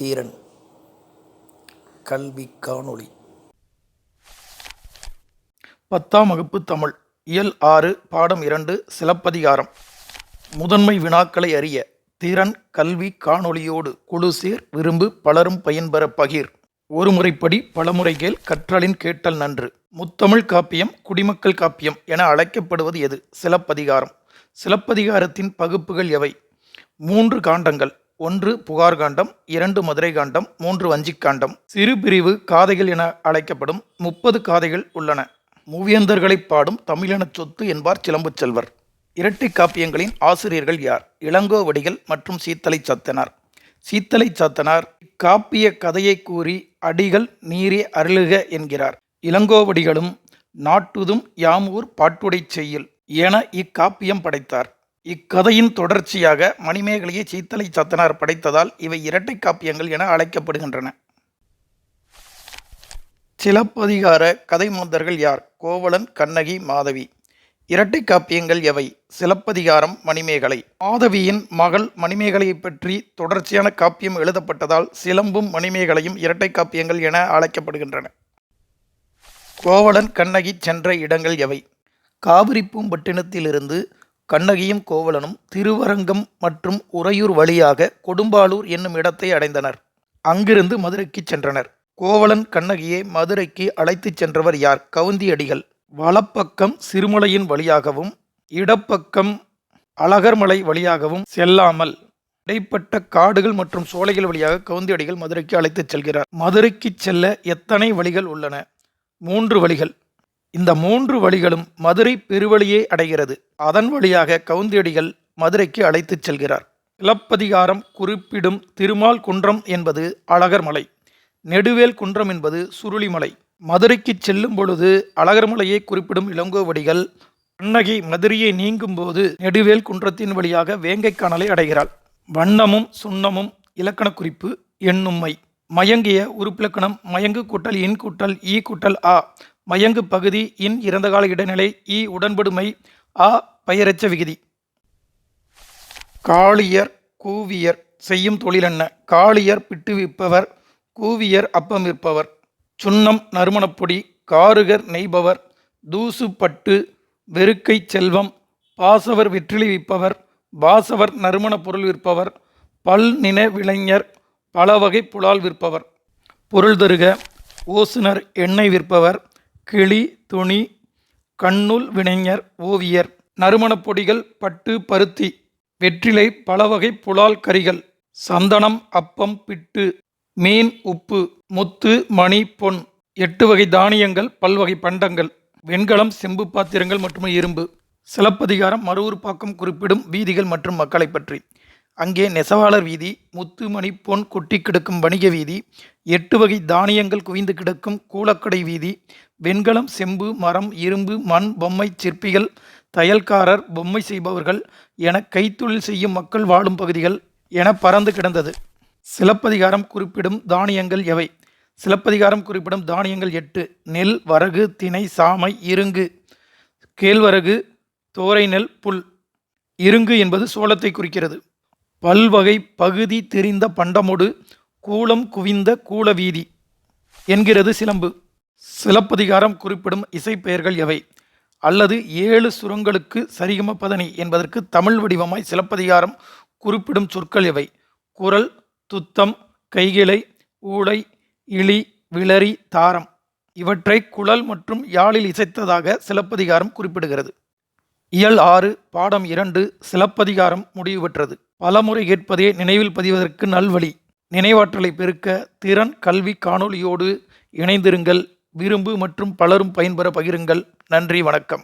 தீரன். கல்வி காணொளி. பத்தாம் வகுப்பு தமிழ். இயல் ஆறு பாடம் இரண்டு சிலப்பதிகாரம். முதன்மை வினாக்களை அறிய திறன் கல்வி காணொளியோடு குழு சீர் விரும்பு பலரும் பயன்பெற பகிர். ஒரு முறைப்படி பலமுறை கேள் கற்றலின் கேட்டல் நன்று. முத்தமிழ் காப்பியம் குடிமக்கள் காப்பியம் என அழைக்கப்படுவது எது? சிலப்பதிகாரம். சிலப்பதிகாரத்தின் பகுப்புகள் எவை? மூன்று காண்டங்கள். ஒன்று புகார் காண்டம் இரண்டு மதுரை காண்டம் மூன்று வஞ்சிக் காண்டம். சிறு பிரிவு காதைகள் என அழைக்கப்படும் முப்பது காதைகள் உள்ளன. மூவியந்தர்களை பாடும் தமிழனச் சொத்து என்பார் சிலம்பு செல்வர். இரட்டை காப்பியங்களின் ஆசிரியர்கள் யார்? இளங்கோவடிகள் மற்றும் சீத்தலை சத்தனார். சீத்தலை சாத்தனார் காப்பிய கதையை கூறி அடிகள் நீரே அருளுக என்கிறார். இளங்கோவடிகளும் நாட்டுதும் யாமூர் பாட்டுடைச் செய்யுள் என இக்காப்பியம் படைத்தார். இக்கதையின் தொடர்ச்சியாக மணிமேகலையை சீத்தலை சத்தனார் படைத்ததால் இவை இரட்டை காப்பியங்கள் என அழைக்கப்படுகின்றன. சிலப்பதிகார கதை மாந்தர்கள் யார்? கோவலன் கண்ணகி மாதவி. இரட்டை காப்பியங்கள் எவை? சிலப்பதிகாரம் மணிமேகலை. மாதவியின் மகள் மணிமேகலையைப் பற்றி தொடர்ச்சியான காப்பியம் எழுதப்பட்டதால் சிலம்பும் மணிமேகலையும் இரட்டை காப்பியங்கள் என அழைக்கப்படுகின்றன. கோவலன் கண்ணகி சென்ற இடங்கள் எவை? காவிரி பூம்பட்டினத்திலிருந்து கண்ணகியும் கோவலனும் திருவரங்கம் மற்றும் உறையூர் வழியாக கொடும்பாலூர் என்னும் இடத்தை அடைந்தனர். அங்கிருந்து மதுரைக்கு சென்றனர். கோவலன் கண்ணகியை மதுரைக்கு அழைத்துச் சென்றவர் யார்? கவுந்தியடிகள். வலப்பக்கம் சிறுமலையின் வழியாகவும் இடப்பக்கம் அழகர்மலை வழியாகவும் செல்லாமல் இடைப்பட்ட காடுகள் மற்றும் சோலைகள் வழியாக கவுந்தியடிகள் மதுரைக்கு அழைத்துச் செல்கிறார். மதுரைக்கு செல்ல எத்தனை வழிகள் உள்ளன? மூன்று வழிகள். இந்த மூன்று வழிகளும் மதுரை பெருவழியை அடைகிறது. அதன் வழியாக கவுந்தியடிகள் மதுரைக்கு அழைத்துச் செல்கிறார். இலப்பதிகாரம் குறிப்பிடும் திருமால் குன்றம் என்பது அழகர்மலை நெடுவேல் குன்றம் என்பது சுருளிமலை மதுரைக்கு செல்லும் பொழுது அழகர்மலையை குறிப்பிடும் இளங்கோவடிகள் கண்ணகி மதுரையை நீங்கும் போது நெடுவேல் குன்றத்தின் வழியாக வேங்கை காணலை அடைகிறாள். வண்ணமும் சுண்ணமும் இலக்கண குறிப்பு எண்ணும்மை மயங்கிய உறுப்பிலக்கணம் மயங்கு கூட்டல் இன் கூட்டல் ஈ கூட்டல் ஆ. மயங்கு பகுதி இன் இறந்தகால இடைநிலை இ உடன்படுமை ஆ பெயரச்ச விகுதி. காளியர் கூவியர் செய்யும் தொழிலென்ன காளியர் பிட்டு விற்பவர் கூவியர் அப்பம் விற்பவர் சுண்ணம் நறுமணப்பொடி காருகர் நெய்பவர் தூசு பட்டு வெறுக்கை செல்வம் பாசவர் வெற்றிலி விற்பவர் பாசவர் நறுமணப் பொருள் விற்பவர் பல் நின விளைஞர் பல வகை புலால் விற்பவர். பொருள் தருக ஓசுனர் எண்ணெய் விற்பவர் கிளி துணி கண்ணுல் வினைஞர் ஓவியர். நறுமணப் பொடிகள் பட்டு பருத்தி. வெற்றிலை பலவகை புலால் கறிகள். சந்தனம் அப்பம் பிட்டு. மீன் உப்பு. முத்து மணி பொன். எட்டு வகை தானியங்கள் பல்வகை பண்டங்கள். வெண்கலம் செம்பு பாத்திரங்கள் மற்றும் இரும்பு. சிலப்பதிகாரம் மறுவுருப்பாக்கம் குறிப்பிடும் வீதிகள் மற்றும் மக்களை பற்றி. அங்கே நெசவாளர் வீதி முத்துமணி பொன் கொட்டி கிடக்கும் வணிக வீதி எட்டு வகை தானியங்கள் குவிந்து கிடக்கும் கூலக்கடை வீதி வெண்கலம் செம்பு மரம் இரும்பு மண் பொம்மை சிற்பிகள் தையல்காரர் பொம்மை செய்பவர்கள் என கைத்தொழில் செய்யும் மக்கள் வாழும் பகுதிகள் என பறந்து கிடந்தது. சிலப்பதிகாரம் குறிப்பிடும் தானியங்கள் எவை? சிலப்பதிகாரம் குறிப்பிடும் தானியங்கள் எட்டு. நெல் வரகு திணை சாமை இருங்கு. கேழ்வரகு தோரை நெல் புல். இருங்கு என்பது சோளத்தை குறிக்கிறது. பல்வகை பகுதி தெரிந்த பண்டமொடு கூலம் குவிந்த கூலவீதி என்கிறது சிலம்பு. சிலப்பதிகாரம் குறிப்பிடும் இசைப்பெயர்கள் எவை? அல்லது ஏழு சுரங்களுக்கு சரிகம பதனி என்பதற்கு தமிழ் வடிவமாய் சிலப்பதிகாரம் குறிப்பிடும் சொற்கள் எவை? குரல் துத்தம் கைகிளை ஊளை இளி விளரி தாரம். இவற்றை குழல் மற்றும் யாழில் இசைத்ததாக சிலப்பதிகாரம் குறிப்பிடுகிறது. இயல் ஆறு பாடம் இரண்டு சிலப்பதிகாரம் முடிவு பெற்றது பலமுறை கேட்பதே நினைவில் பதிவதற்கு நல்வழி. நினைவாற்றலை பெருக்க திறன் கல்வி காணொளியோடு இணைந்திருங்கள். விரும்பு மற்றும் பலரும் பயன்பெற பகிருங்கள். நன்றி வணக்கம்.